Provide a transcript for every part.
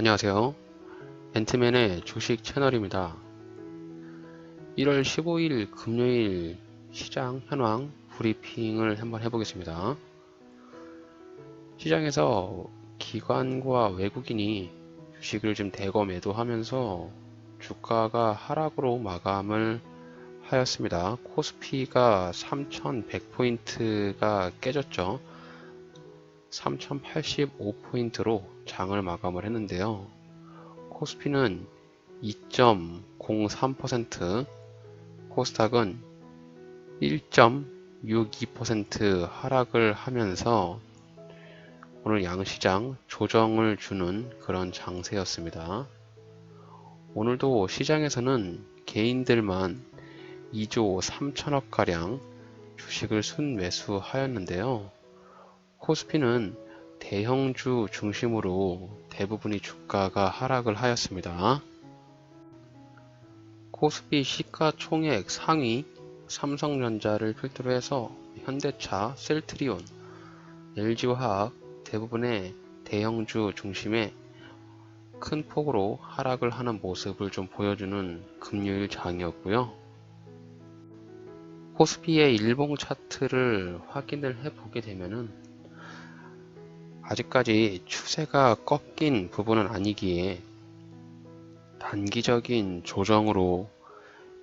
안녕하세요. 벤트맨의 주식 채널입니다. 1월 15일 금요일 시장 현황 브리핑을 한번 해보겠습니다. 시장에서 기관과 외국인이 주식을 좀 대거 매도하면서 주가가 하락으로 마감을 하였습니다. 코스피가 3100포인트가 깨졌죠. 3085포인트로 장을 마감을 했는데요. 코스피는 2.03%, 코스닥은 1.62% 하락을 하면서 오늘 양시장 조정을 주는 그런 장세였습니다. 오늘도 시장에서는 개인들만 2조 3천억 가량 주식을 순매수 하였는데요. 코스피는 대형주 중심으로 대부분이 주가가 하락을 하였습니다. 코스피 시가총액 상위 삼성전자를 필두로 해서 현대차, 셀트리온, LG화학 대부분의 대형주 중심의 큰 폭으로 하락을 하는 모습을 좀 보여주는 금요일 장이었고요. 코스피의 일봉 차트를 확인을 해 보게 되면은 아직까지 추세가 꺾인 부분은 아니기에 단기적인 조정으로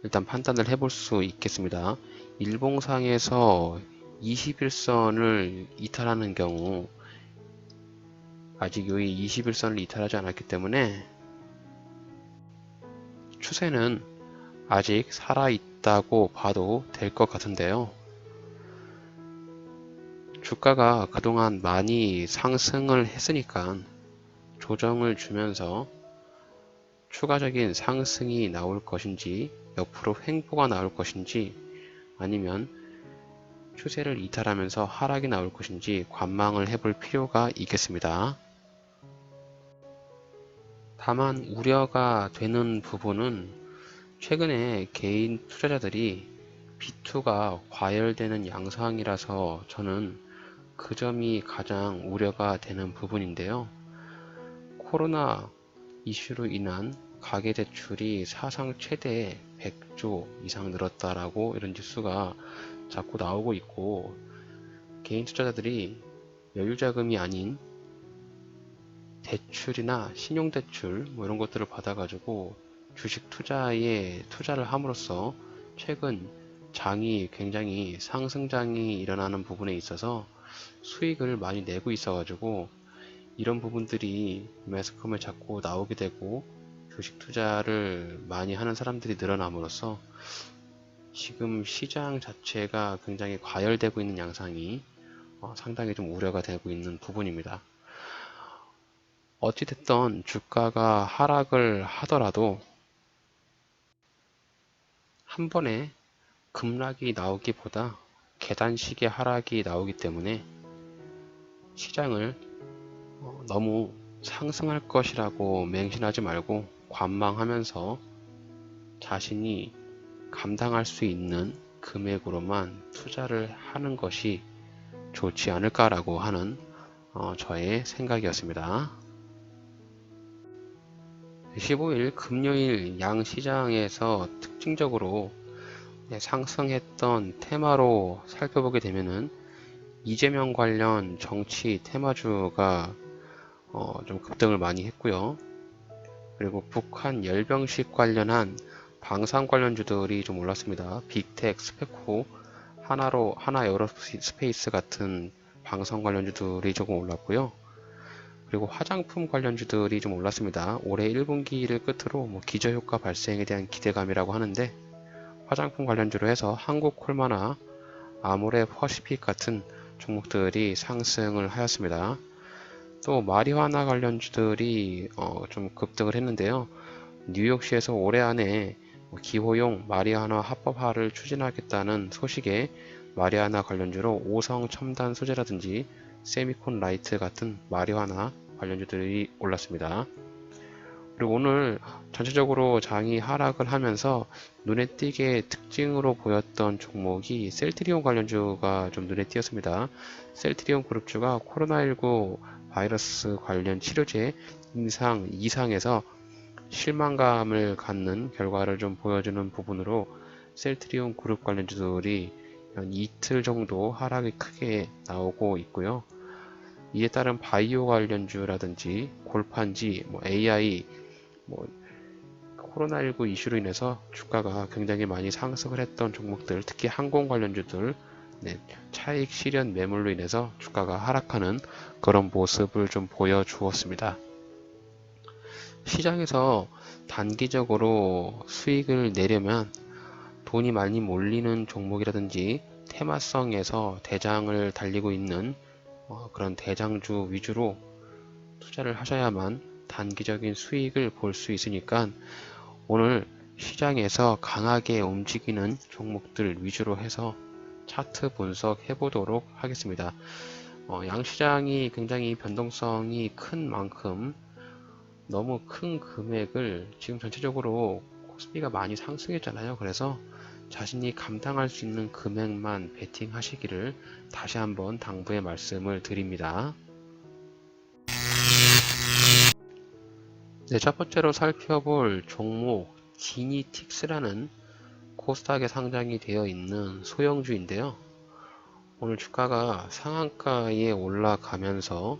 일단 판단을 해볼 수 있겠습니다. 일봉상에서 21선을 이탈하는 경우 아직 여기 21선을 이탈하지 않았기 때문에 추세는 아직 살아있다고 봐도 될 것 같은데요. 주가가 그동안 많이 상승을 했으니까 조정을 주면서 추가적인 상승이 나올 것인지 옆으로 횡보가 나올 것인지 아니면 추세를 이탈하면서 하락이 나올 것인지 관망을 해볼 필요가 있겠습니다. 다만 우려가 되는 부분은 최근에 개인 투자자들이 B2가 과열되는 양상이라서 저는 그 점이 가장 우려가 되는 부분인데요. 코로나 이슈로 인한 가계 대출이 사상 최대 100조 이상 늘었다라고 이런 뉴스가 자꾸 나오고 있고 개인 투자자들이 여유 자금이 아닌 대출이나 신용 대출 뭐 이런 것들을 받아가지고 주식 투자에 투자를 함으로써 최근 장이 굉장히 상승장이 일어나는 부분에 있어서 수익을 많이 내고 있어가지고 이런 부분들이 매스컴에 자꾸 나오게 되고 주식 투자를 많이 하는 사람들이 늘어남으로써 지금 시장 자체가 굉장히 과열되고 있는 양상이 어, 상당히 좀 우려가 되고 있는 부분입니다. 어찌됐던 주가가 하락을 하더라도 한 번에 급락이 나오기보다 계단식의 하락이 나오기 때문에 시장을 어, 너무 상승할 것이라고 맹신하지 말고 관망하면서 자신이 감당할 수 있는 금액으로만 투자를 하는 것이 좋지 않을까라고 하는 어, 저의 생각이었습니다. 15일 금요일 양 시장에서 특징적으로 네, 상승했던 테마로 살펴보게 되면은 이재명 관련 정치 테마주가 어, 좀 급등을 많이 했고요. 그리고 북한 열병식 관련한 방산 관련주들이 좀 올랐습니다. 빅텍, 스페코, 하나로 하나 에어로스페이스 같은 방산 관련주들이 조금 올랐고요. 그리고 화장품 관련주들이 좀 올랐습니다. 올해 1분기를 끝으로 뭐 기저효과 발생에 대한 기대감이라고 하는데 화장품 관련주로 해서 한국 콜마나 아모레 퍼시픽 같은 종목들이 상승을 하였습니다. 또 마리화나 관련주들이 어, 좀 급등을 했는데요. 뉴욕시에서 올해 안에 뭐 기호용 마리화나 합법화를 추진하겠다는 소식에 마리화나 관련주로 오성 첨단 소재라든지 세미콘 라이트 같은 마리화나 관련주들이 올랐습니다. 그리고 오늘 전체적으로 장이 하락을 하면서 눈에 띄게 특징으로 보였던 종목이 셀트리온 관련주가 좀 눈에 띄었습니다. 셀트리온 그룹주가 코로나19 바이러스 관련 치료제 인상 이상에서 실망감을 갖는 결과를 좀 보여주는 부분으로 셀트리온 그룹 관련주들이 한 이틀 정도 하락이 크게 나오고 있고요. 이에 따른 바이오 관련주라든지 골판지, 뭐 AI, 뭐 코로나19 이슈로 인해서 주가가 굉장히 많이 상승을 했던 종목들, 특히 항공 관련주들, 네, 차익 실현 매물로 인해서 주가가 하락하는 그런 모습을 좀 보여주었습니다. 시장에서 단기적으로 수익을 내려면 돈이 많이 몰리는 종목이라든지 테마성에서 대장을 달리고 있는 어, 그런 대장주 위주로 투자를 하셔야만 단기적인 수익을 볼 수 있으니까 오늘 시장에서 강하게 움직이는 종목들 위주로 해서 차트 분석해 보도록 하겠습니다. 어, 양시장이 굉장히 변동성이 큰 만큼 너무 큰 금액을 지금 전체적으로 코스피가 많이 상승했잖아요. 그래서 자신이 감당할 수 있는 금액만 베팅 하시기를 다시 한번 당부의 말씀을 드립니다. 네, 첫 번째로 살펴볼 종목 지니틱스라는 코스닥에 상장이 되어 있는 소형주인데요. 오늘 주가가 상한가에 올라가면서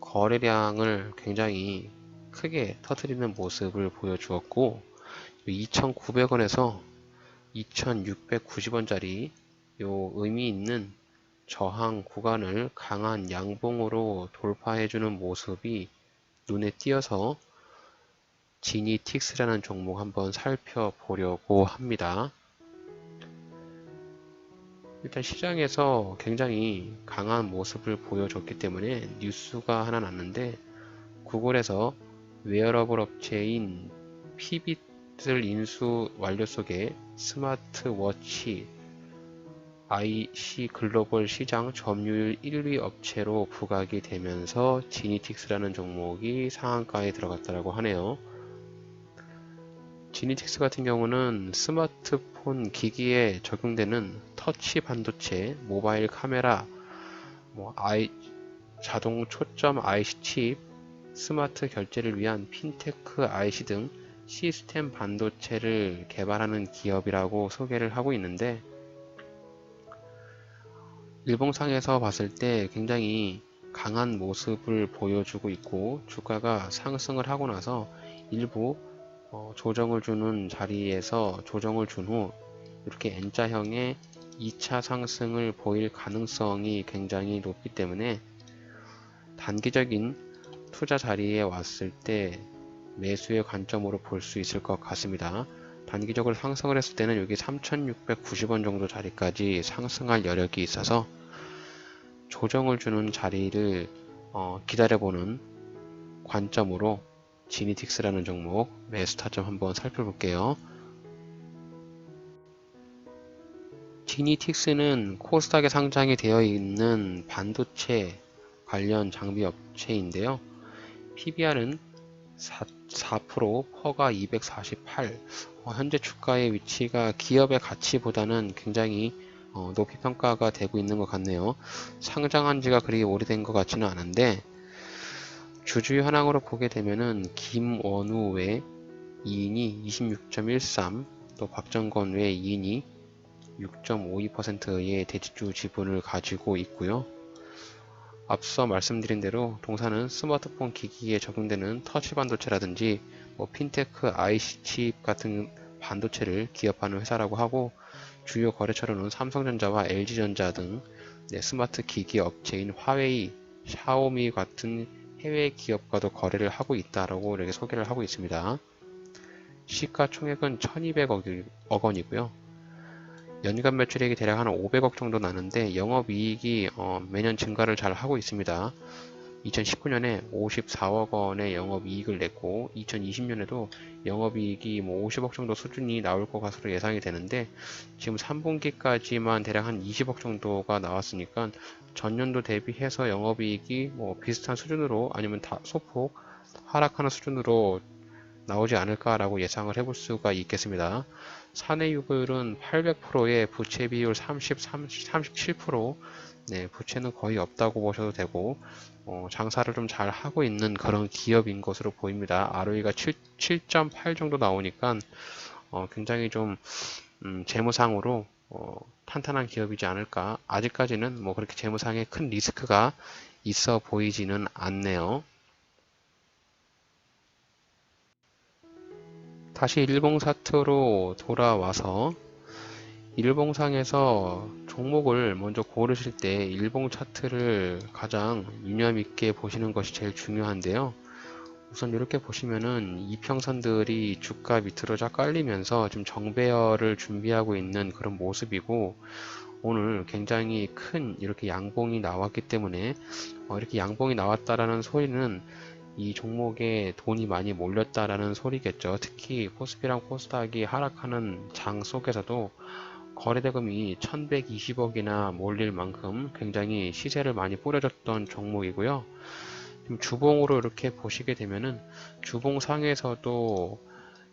거래량을 굉장히 크게 터트리는 모습을 보여주었고 2,900원에서 2,690원짜리 요 의미 있는 저항 구간을 강한 양봉으로 돌파해주는 모습이 눈에 띄어서 지니틱스라는 종목 한번 살펴보려고 합니다. 일단 시장에서 굉장히 강한 모습을 보여줬기 때문에 뉴스가 하나 났는데 구글에서 웨어러블 업체인 피빗을 인수 완료 속에 스마트워치 IC 글로벌 시장 점유율 1위 업체로 부각이 되면서 지니틱스라는 종목이 상한가에 들어갔다고 하네요. 지니틱스 같은 경우는 스마트폰 기기에 적용되는 터치 반도체, 모바일 카메라, 뭐 아이, 자동 초점 IC 칩, 스마트 결제를 위한 핀테크 IC 등 시스템 반도체를 개발하는 기업이라고 소개를 하고 있는데 일봉상에서 봤을 때 굉장히 강한 모습을 보여주고 있고 주가가 상승을 하고 나서 일부 어, 조정을 주는 자리에서 조정을 준 후 이렇게 N자형의 2차 상승을 보일 가능성이 굉장히 높기 때문에 단기적인 투자 자리에 왔을 때 매수의 관점으로 볼 수 있을 것 같습니다. 단기적으로 상승을 했을 때는 여기 3690원 정도 자리까지 상승할 여력이 있어서 조정을 주는 자리를 어, 기다려보는 관점으로 지니틱스라는 종목 매수 타점 한번 살펴볼게요. 지니틱스는 코스닥에 상장이 되어 있는 반도체 관련 장비 업체인데요. PBR은 4, 4% 퍼가 248 어, 현재 주가의 위치가 기업의 가치보다는 굉장히 어, 높이 평가가 되고 있는 것 같네요. 상장한 지가 그리 오래된 것 같지는 않은데 주주 현황으로 보게 되면은 김원우 외 2인이 26.13, 또 박정건 외 2인이 6.52%의 대지주 지분을 가지고 있고요. 앞서 말씀드린 대로 동사는 스마트폰 기기에 적용되는 터치 반도체라든지 뭐 핀테크 IC 칩 같은 반도체를 기업하는 회사라고 하고 주요 거래처로는 삼성전자와 LG전자 등 네, 스마트 기기 업체인 화웨이, 샤오미 같은 해외 기업과도 거래를 하고 있다라고 이렇게 소개를 하고 있습니다. 시가총액은 1200억 원이고요. 연간 매출액이 대략 한 500억 정도 나는데 영업이익이 어, 매년 증가를 잘 하고 있습니다. 2019년에 54억 원의 영업이익을 냈고 2020년에도 영업이익이 뭐 50억 정도 수준이 나올 것 같으로 예상이 되는데 지금 3분기까지만 대략 한 20억 정도가 나왔으니까 전년도 대비해서 영업이익이 뭐 비슷한 수준으로 아니면 다 소폭 하락하는 수준으로 나오지 않을까라고 예상을 해볼 수가 있겠습니다. 사내 유보율은 800%에 부채 비율 30, 37%, 네, 부채는 거의 없다고 보셔도 되고, 어, 장사를 좀 잘 하고 있는 그런 기업인 것으로 보입니다. ROE가 7, 7.8 정도 나오니까, 어, 굉장히 좀, 음, 재무상으로, 어, 탄탄한 기업이지 않을까. 아직까지는 뭐 그렇게 재무상에 큰 리스크가 있어 보이지는 않네요. 다시 일봉 사트로 돌아와서 일봉상에서 종목을 먼저 고르실 때 일봉 차트를 가장 유념 있게 보시는 것이 제일 중요한데요. 우선 이렇게 보시면은 이평선들이 주가 밑으로 쫙 깔리면서 좀 정배열을 준비하고 있는 그런 모습이고 오늘 굉장히 큰 이렇게 양봉이 나왔기 때문에 어 이렇게 양봉이 나왔다라는 소리는 이 종목에 돈이 많이 몰렸다라는 소리겠죠. 특히 코스피랑 코스닥이 하락하는 장 속에서도 거래대금이 1120억이나 몰릴 만큼 굉장히 시세를 많이 뿌려줬던 종목이고요. 주봉으로 이렇게 보시게 되면은 주봉상에서도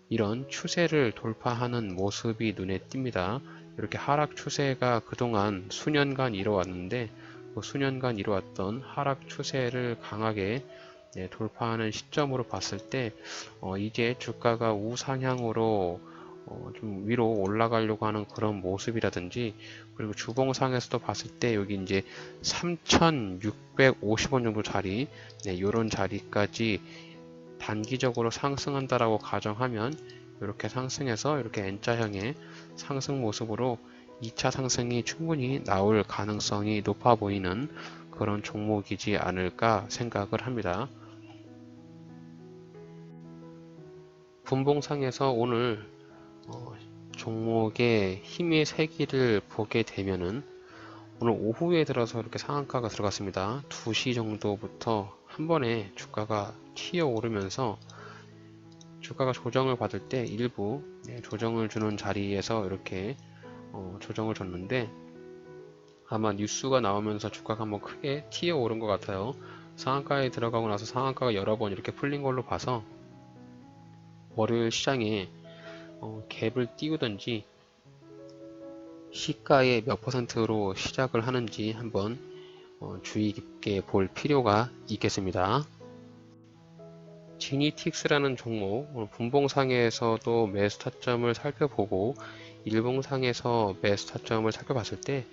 이런 추세를 돌파하는 모습이 눈에 띕니다. 이렇게 하락 추세가 그동안 수년간 이뤄왔는데 그 수년간 이뤄왔던 하락 추세를 강하게 네, 돌파하는 시점으로 봤을 때 어, 이제 주가가 우상향으로 어, 좀 위로 올라가려고 하는 그런 모습이라든지 그리고 주봉상에서도 봤을 때 여기 이제 3,650원 정도 자리 네, 이런 자리까지 단기적으로 상승한다라고 가정하면 이렇게 상승해서 이렇게 N자형의 상승 모습으로 2차 상승이 충분히 나올 가능성이 높아 보이는 그런 종목이지 않을까 생각을 합니다. 분봉상에서 오늘 어, 종목의 힘의 세기를 보게 되면은 오늘 오후에 들어서 이렇게 상한가가 들어갔습니다. 2시 정도부터 한 번에 주가가 튀어 오르면서 주가가 조정을 받을 때 일부 네, 조정을 주는 자리에서 이렇게 어, 조정을 줬는데 아마 뉴스가 나오면서 주가가 한번 크게 튀어 오른 것 같아요. 상한가에 들어가고 나서 상한가가 여러 번 이렇게 풀린 걸로 봐서 월요일 시장에 어, 갭을 띄우든지 시가의 몇 퍼센트로 시작을 하는지 한번 어, 주의 깊게 볼 필요가 있겠습니다. 지니틱스라는 종목 분봉상에서도 매수 타점을 살펴보고 일봉상에서 매수 타점을 살펴봤을 때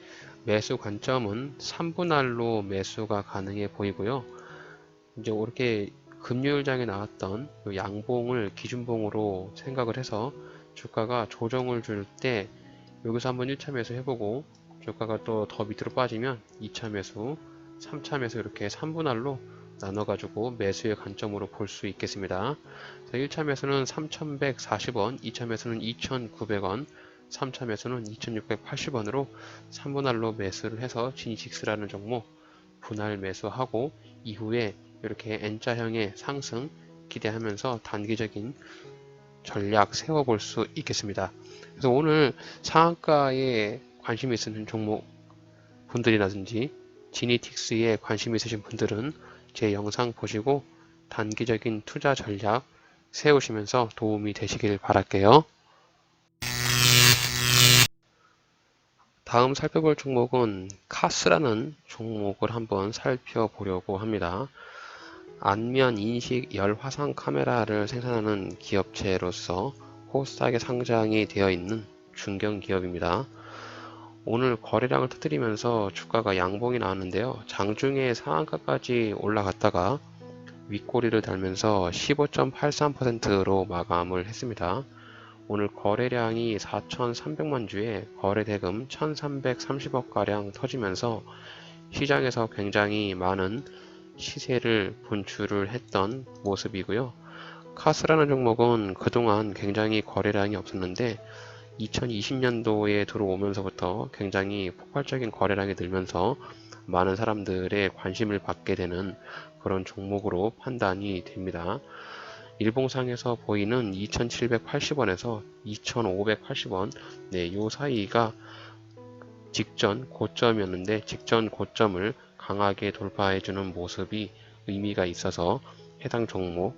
매수 관점은 3분할로 매수가 가능해 보이고요. 이제 이렇게 금요일장에 나왔던 양봉을 기준봉으로 생각을 해서 주가가 조정을 줄 때 여기서 한번 1차 매수 해보고 주가가 또 더 밑으로 빠지면 2차 매수, 3차 매수 이렇게 3분할로 나눠가지고 매수의 관점으로 볼 수 있겠습니다. 1차 매수는 3,140원, 2차 매수는 2,900원, 3차 매수는 2,680원으로 3분할로 매수를 해서 지니식스라는 종목 분할 매수하고 이후에 이렇게 N자형의 상승 기대하면서 단기적인 전략 세워볼 수 있겠습니다. 그래서 오늘 상한가에 관심 있으신 종목 분들이라든지 지니틱스에 관심 있으신 분들은 제 영상 보시고 단기적인 투자 전략 세우시면서 도움이 되시길 바랄게요. 다음 살펴볼 종목은 카스라는 종목을 한번 살펴보려고 합니다. 안면 인식 열 화상 카메라를 생산하는 기업체로서 코스닥에 상장이 되어 있는 중견 기업입니다. 오늘 거래량을 터뜨리면서 주가가 양봉이 나왔는데요. 장중에 상한가까지 올라갔다가 윗꼬리를 달면서 15.83%로 마감을 했습니다. 오늘 거래량이 4,300만 주에 거래 대금 1,330억가량 터지면서 시장에서 굉장히 많은 시세를 분출을 했던 모습이고요. 카스라는 종목은 그동안 굉장히 거래량이 없었는데 2020년도에 들어오면서부터 굉장히 폭발적인 거래량이 늘면서 많은 사람들의 관심을 받게 되는 그런 종목으로 판단이 됩니다. 일봉상에서 보이는 2780원에서 2580원 네, 요 사이가 직전 고점이었는데 직전 고점을 강하게 돌파해주는 모습이 의미가 있어서 해당 종목,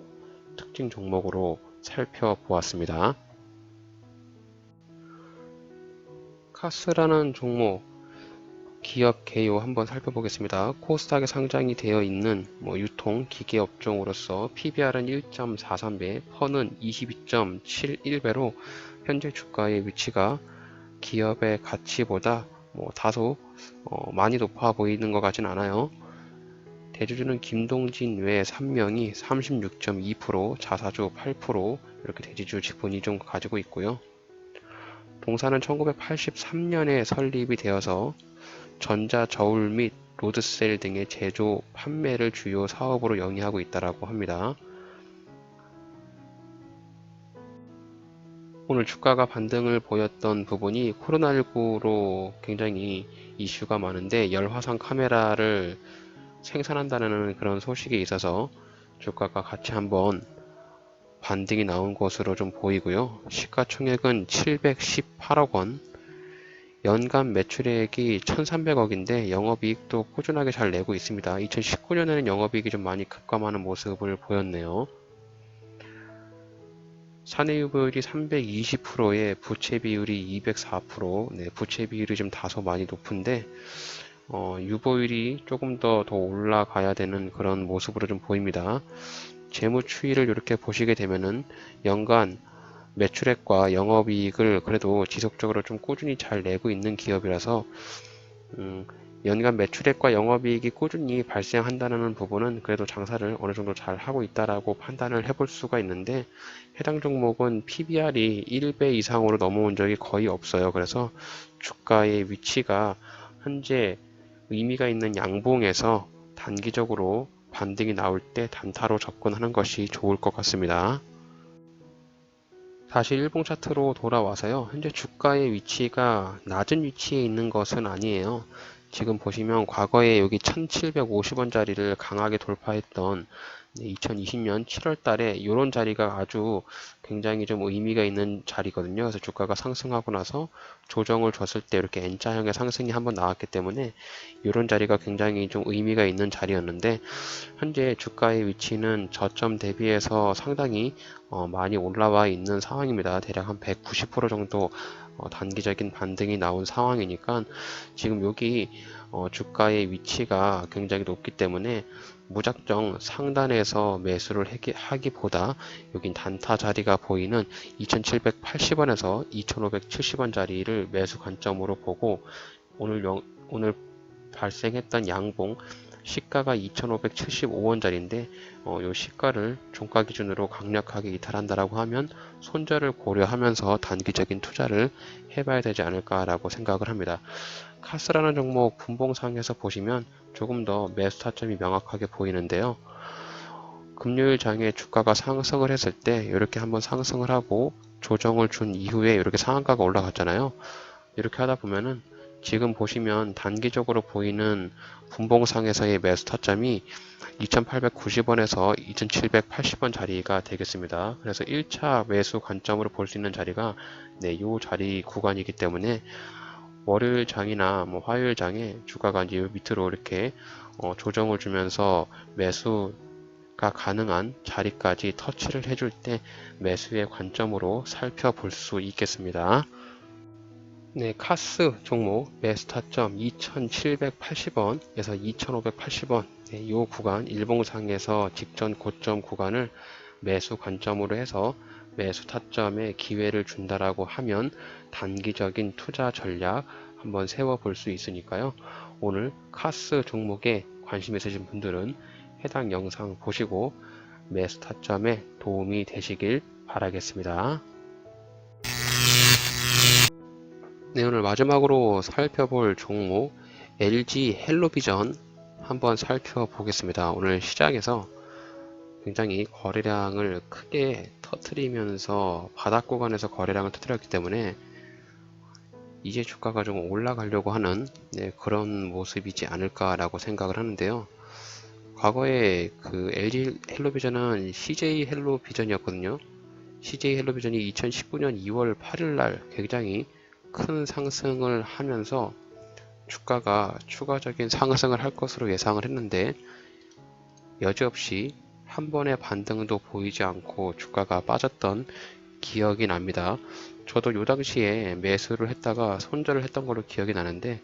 특징 종목으로 살펴보았습니다. 카스라는 종목 기업 개요 한번 살펴보겠습니다. 코스닥에 상장이 되어 있는 뭐 유통 기계 업종으로서 PBR은 1.43배, 퍼는 22.71배로 현재 주가의 위치가 기업의 가치보다 뭐 다소 어 많이 높아 보이는 것 같진 않아요. 대주주는 김동진 외 3명이 36.2%, 자사주 8% 이렇게 대주주 지분이 좀 가지고 있고요. 동사는 1983년에 설립이 되어서 전자 저울 및 로드셀 등의 제조, 판매를 주요 사업으로 영위하고 있다고 합니다. 오늘 주가가 반등을 보였던 부분이 코로나19로 굉장히 이슈가 많은데 열화상 카메라를 생산한다는 그런 소식이 있어서 주가가 같이 한번 반등이 나온 것으로 좀 보이고요. 시가총액은 718억 원, 연간 매출액이 1300억인데 영업이익도 꾸준하게 잘 내고 있습니다. 2019년에는 영업이익이 좀 많이 급감하는 모습을 보였네요. 사내유보율이 320%에 부채 비율이 204%, 네, 부채 비율이 좀 다소 많이 높은데 어, 유보율이 조금 더 더 올라가야 되는 그런 모습으로 좀 보입니다. 재무 추이를 이렇게 보시게 되면은 연간 매출액과 영업이익을 그래도 지속적으로 좀 꾸준히 잘 내고 있는 기업이라서 음, 연간 매출액과 영업이익이 꾸준히 발생한다는 부분은 그래도 장사를 어느 정도 잘 하고 있다라고 판단을 해볼 수가 있는데 해당 종목은 PBR이 1배 이상으로 넘어온 적이 거의 없어요. 그래서 주가의 위치가 현재 의미가 있는 양봉에서 단기적으로 반등이 나올 때 단타로 접근하는 것이 좋을 것 같습니다. 다시 일봉 차트로 돌아와서요. 현재 주가의 위치가 낮은 위치에 있는 것은 아니에요. 지금 보시면 과거에 여기 1750원짜리를 강하게 돌파했던 2020년 7월 달에 이런 자리가 아주 굉장히 좀 의미가 있는 자리거든요. 그래서 주가가 상승하고 나서 조정을 줬을 때 이렇게 N자형의 상승이 한번 나왔기 때문에 이런 자리가 굉장히 좀 의미가 있는 자리였는데 현재 주가의 위치는 저점 대비해서 상당히 어 많이 올라와 있는 상황입니다. 대략 한 190% 정도 어 단기적인 반등이 나온 상황이니까 지금 여기 어 주가의 위치가 굉장히 높기 때문에 무작정 상단에서 매수를 하기보다 여긴 단타 자리가 보이는 2780원에서 2570원 자리를 매수 관점으로 보고 오늘 영, 오늘 발생했던 양봉 시가가 2575원짜리인데 어, 이 시가를 종가 기준으로 강력하게 이탈한다라고 하면 손절을 고려하면서 단기적인 투자를 해봐야 되지 않을까라고 생각을 합니다. 카스라는 종목 분봉상에서 보시면 조금 더 매수 타점이 명확하게 보이는데요. 금요일 장에 주가가 상승을 했을 때 이렇게 한번 상승을 하고 조정을 준 이후에 이렇게 상한가가 올라갔잖아요. 이렇게 하다 보면은 지금 보시면 단기적으로 보이는 분봉상에서의 매수 타점이 2890원에서 2780원 자리가 되겠습니다. 그래서 1차 매수 관점으로 볼 수 있는 자리가 네, 이 자리 구간이기 때문에 월요일 장이나 뭐 화요일 장에 주가가 이제 밑으로 이렇게 어, 조정을 주면서 매수가 가능한 자리까지 터치를 해줄 때 매수의 관점으로 살펴볼 수 있겠습니다. 네, 카스 종목 매수 타점 2780원에서 2580원 네, 이 구간 일봉상에서 직전 고점 구간을 매수 관점으로 해서 매수 타점에 기회를 준다라고 하면 단기적인 투자 전략 한번 세워볼 수 있으니까요. 오늘 카스 종목에 관심 있으신 분들은 해당 영상 보시고 매수 타점에 도움이 되시길 바라겠습니다. 네, 오늘 마지막으로 살펴볼 종목 LG 헬로비전 한번 살펴보겠습니다. 오늘 시장에서 굉장히 거래량을 크게 터트리면서 바닥 구간에서 거래량을 터트렸기 때문에 이제 주가가 좀 올라가려고 하는 네, 그런 모습이지 않을까라고 생각을 하는데요. 과거에 그 LG 헬로비전은 CJ 헬로비전이었거든요. CJ 헬로비전이 2019년 2월 8일 날 굉장히 큰 상승을 하면서 주가가 추가적인 상승을 할 것으로 예상을 했는데 여지없이 한 번의 반등도 보이지 않고 주가가 빠졌던 기억이 납니다. 저도 요 당시에 매수를 했다가 손절을 했던 걸로 기억이 나는데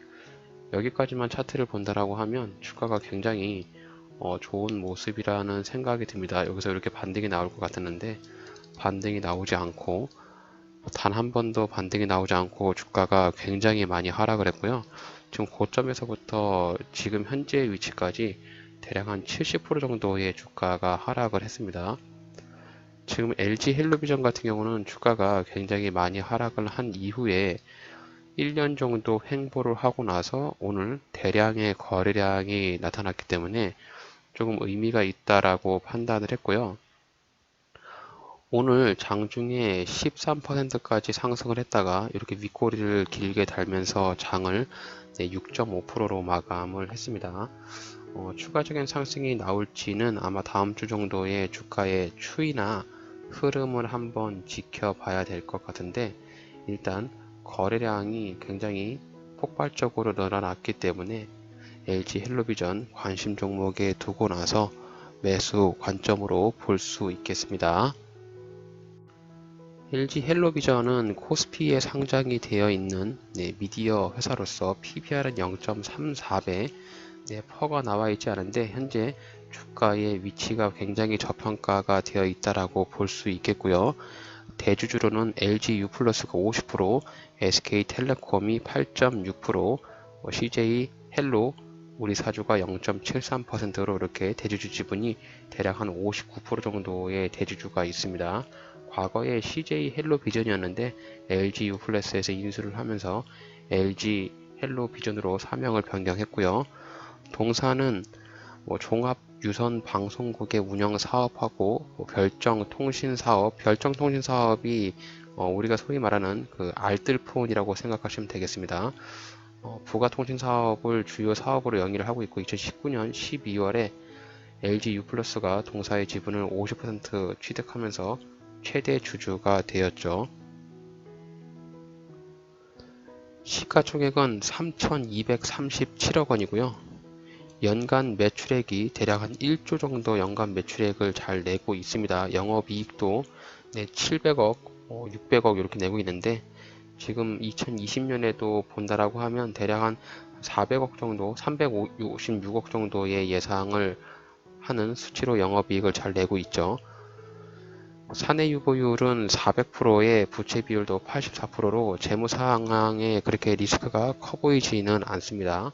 여기까지만 차트를 본다라고 하면 주가가 굉장히 어, 좋은 모습이라는 생각이 듭니다. 여기서 이렇게 반등이 나올 것 같았는데 반등이 나오지 않고 단 한 번도 반등이 나오지 않고 주가가 굉장히 많이 하락을 했고요. 지금 고점에서부터 지금 현재 위치까지 대략 한 70% 정도의 주가가 하락을 했습니다. 지금 LG 헬로비전 같은 경우는 주가가 굉장히 많이 하락을 한 이후에 1년 정도 횡보를 하고 나서 오늘 대량의 거래량이 나타났기 때문에 조금 의미가 있다라고 판단을 했고요. 오늘 장중에 13%까지 상승을 했다가 이렇게 윗꼬리를 길게 달면서 장을 6.5%로 마감을 했습니다. 어, 추가적인 상승이 나올지는 아마 다음 주 정도의 주가의 추이나 흐름을 한번 지켜봐야 될 것 같은데 일단 거래량이 굉장히 폭발적으로 늘어났기 때문에 LG 헬로비전 관심 종목에 두고 나서 매수 관점으로 볼 수 있겠습니다. LG 헬로비전은 코스피에 상장이 되어 있는 네, 미디어 회사로서 PBR은 0.34배, 네, 퍼가 나와 있지 않은데 현재 주가의 위치가 굉장히 저평가가 되어 있다라고 볼 수 있겠고요. 대주주로는 LG U 플러스가 50%, SK텔레콤이 8.6%, CJ 헬로 우리 사주가 0.73%로 이렇게 대주주 지분이 대략 한 59% 정도의 대주주가 있습니다. 과거에 CJ 헬로 비전이었는데 LG U 플러스에서 인수를 하면서 LG 헬로 비전으로 사명을 변경했고요. 동사는 뭐 종합 유선 방송국의 운영 사업하고 뭐 별정 통신 사업, 별정 통신 사업이 어 우리가 소위 말하는 그 알뜰폰이라고 생각하시면 되겠습니다. 어 부가 통신 사업을 주요 사업으로 영위를 하고 있고 2019년 12월에 LG U 플러스가 동사의 지분을 50% 취득하면서 최대 주주가 되었죠. 시가총액은 3,237억 원이고요. 연간 매출액이 대략 한 1조 정도 연간 매출액을 잘 내고 있습니다. 영업이익도 네, 700억, 어, 600억 이렇게 내고 있는데 지금 2020년에도 본다라고 하면 대략 한 400억 정도, 356억 정도의 예상을 하는 수치로 영업이익을 잘 내고 있죠. 사내 유보율은 400%에 부채 비율도 84%로 재무 상황에 그렇게 리스크가 커 보이지는 않습니다.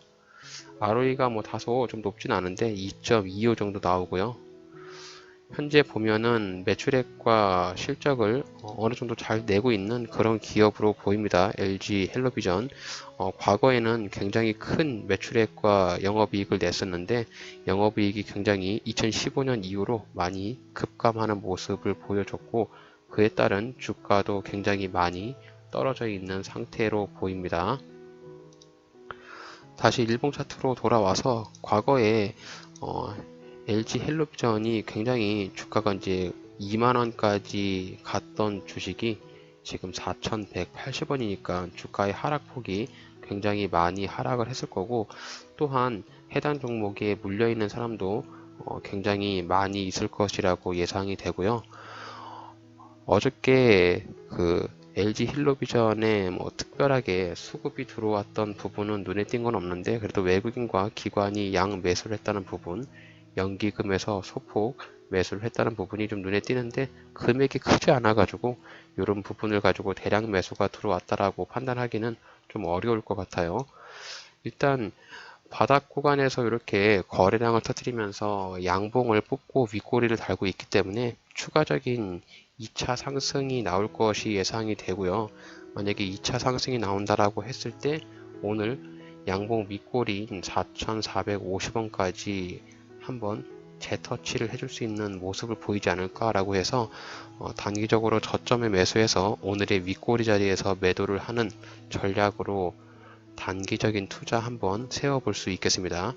ROE가 뭐 다소 좀 높진 않은데 2.25 정도 나오고요. 현재 보면은 매출액과 실적을 어느 정도 잘 내고 있는 그런 기업으로 보입니다. LG 헬로비전. 어, 과거에는 굉장히 큰 매출액과 영업이익을 냈었는데 영업이익이 굉장히 2015년 이후로 많이 급감하는 모습을 보여줬고 그에 따른 주가도 굉장히 많이 떨어져 있는 상태로 보입니다. 다시 일봉 차트로 돌아와서 과거에 어, LG 헬로비전이 굉장히 주가가 이제 2만원까지 갔던 주식이 지금 4,180원이니까 주가의 하락폭이 굉장히 많이 하락을 했을 거고 또한 해당 종목에 물려있는 사람도 어, 굉장히 많이 있을 것이라고 예상이 되고요. 어저께 그 LG 힐로비전에 뭐 특별하게 수급이 들어왔던 부분은 눈에 띈 건 없는데 그래도 외국인과 기관이 양 매수를 했다는 부분 연기금에서 소폭 매수를 했다는 부분이 좀 눈에 띄는데 금액이 크지 않아 가지고 이런 부분을 가지고 대량 매수가 들어왔다라고 판단하기는 좀 어려울 것 같아요. 일단 바닥 구간에서 이렇게 거래량을 터뜨리면서 양봉을 뽑고 윗꼬리를 달고 있기 때문에 추가적인 2차 상승이 나올 것이 예상이 되고요. 만약에 2차 상승이 나온다라고 했을 때 오늘 양봉 윗꼬리인 4,450원까지 한번 재터치를 해줄 수 있는 모습을 보이지 않을까라고 해서 어, 단기적으로 저점에 매수해서 오늘의 윗꼬리 자리에서 매도를 하는 전략으로 단기적인 투자 한번 세워볼 수 있겠습니다.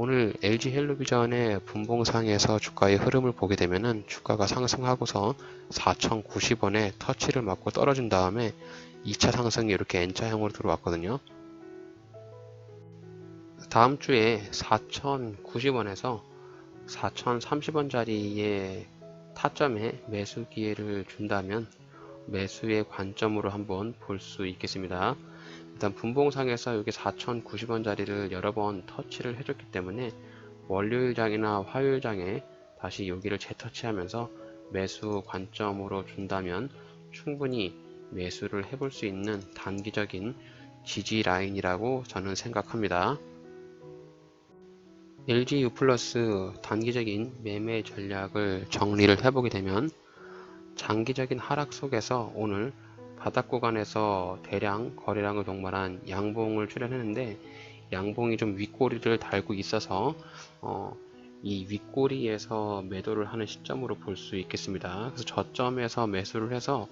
오늘 LG 헬로비전의 분봉상에서 주가의 흐름을 보게 되면은 주가가 상승하고서 4,090원에 터치를 맞고 떨어진 다음에 2차 상승이 이렇게 N자형으로 들어왔거든요. 다음 주에 4,090원에서 4,030원짜리의 타점에 매수 기회를 준다면 매수의 관점으로 한번 볼 수 있겠습니다. 일단 분봉상에서 여기 4,090원짜리를 여러 번 터치를 해줬기 때문에 월요일장이나 화요일장에 다시 여기를 재터치하면서 매수 관점으로 준다면 충분히 매수를 해볼 수 있는 단기적인 지지 라인이라고 저는 생각합니다. LG U 플러스 단기적인 매매 전략을 정리를 해보게 되면 장기적인 하락 속에서 오늘 바닥 구간에서 대량 거래량을 동반한 양봉을 출현했는데 양봉이 좀 윗꼬리를 달고 있어서 어, 이 윗꼬리에서 매도를 하는 시점으로 볼 수 있겠습니다. 그래서 저점에서 매수를 해서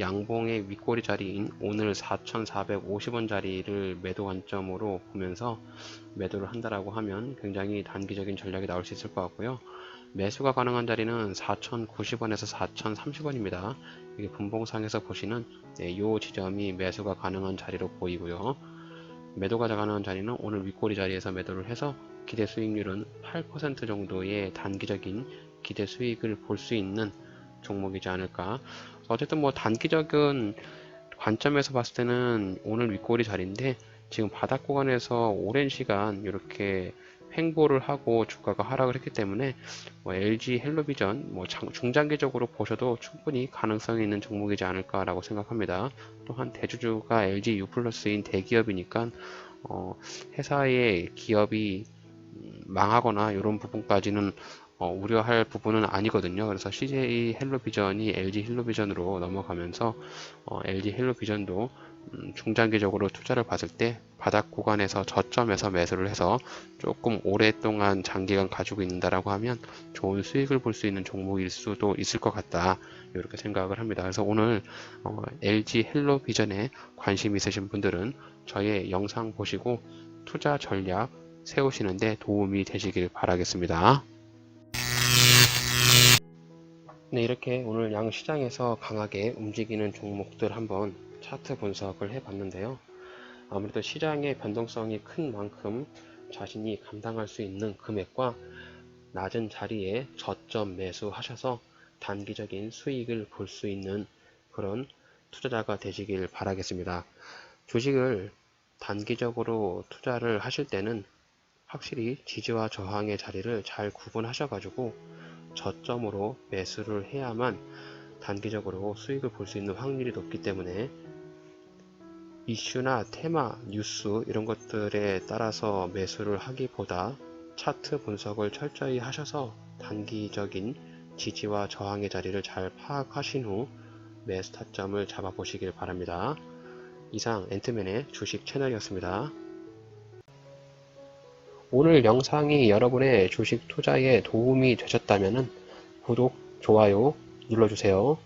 양봉의 윗꼬리 자리인 오늘 4,450원 자리를 매도 관점으로 보면서 매도를 한다라고 하면 굉장히 단기적인 전략이 나올 수 있을 것 같고요. 매수가 가능한 자리는 4,090원에서 4,030원입니다. 이게 분봉상에서 보시는 네, 이 지점이 매수가 가능한 자리로 보이고요. 매도가 가능한 자리는 오늘 윗꼬리 자리에서 매도를 해서 기대 수익률은 8% 정도의 단기적인 기대 수익을 볼 수 있는 종목이지 않을까. 어쨌든 뭐 단기적인 관점에서 봤을 때는 오늘 윗꼬리 자리인데 지금 바닥 구간에서 오랜 시간 이렇게 횡보를 하고 주가가 하락을 했기 때문에 뭐 LG 헬로비전 뭐 장- 중장기적으로 보셔도 충분히 가능성이 있는 종목이지 않을까라고 생각합니다. 또한 대주주가 LG U 플러스인 대기업이니까 어, 회사의 기업이 음, 망하거나 이런 부분까지는 어, 우려할 부분은 아니거든요. 그래서 CJ 헬로비전이 LG 헬로비전으로 넘어가면서 어, LG 헬로비전도 음, 중장기적으로 투자를 봤을 때 바닥 구간에서 저점에서 매수를 해서 조금 오랫동안 장기간 가지고 있는다라고 하면 좋은 수익을 볼 수 있는 종목일 수도 있을 것 같다 이렇게 생각을 합니다. 그래서 오늘 어, LG 헬로비전에 관심 있으신 분들은 저의 영상 보시고 투자 전략 세우시는데 도움이 되시길 바라겠습니다. 네, 이렇게 오늘 양 시장에서 강하게 움직이는 종목들 한번 차트 분석을 해봤는데요. 아무래도 시장의 변동성이 큰 만큼 자신이 감당할 수 있는 금액과 낮은 자리에 저점 매수하셔서 단기적인 수익을 볼 수 있는 그런 투자자가 되시길 바라겠습니다. 주식을 단기적으로 투자를 하실 때는 확실히 지지와 저항의 자리를 잘 구분하셔가지고 저점으로 매수를 해야만 단기적으로 수익을 볼 수 있는 확률이 높기 때문에 이슈나 테마, 뉴스 이런 것들에 따라서 매수를 하기보다 차트 분석을 철저히 하셔서 단기적인 지지와 저항의 자리를 잘 파악하신 후 매수 타점을 잡아 보시길 바랍니다. 이상 앤트맨의 주식 채널이었습니다. 오늘 영상이 여러분의 주식 투자에 도움이 되셨다면 구독, 좋아요 눌러주세요.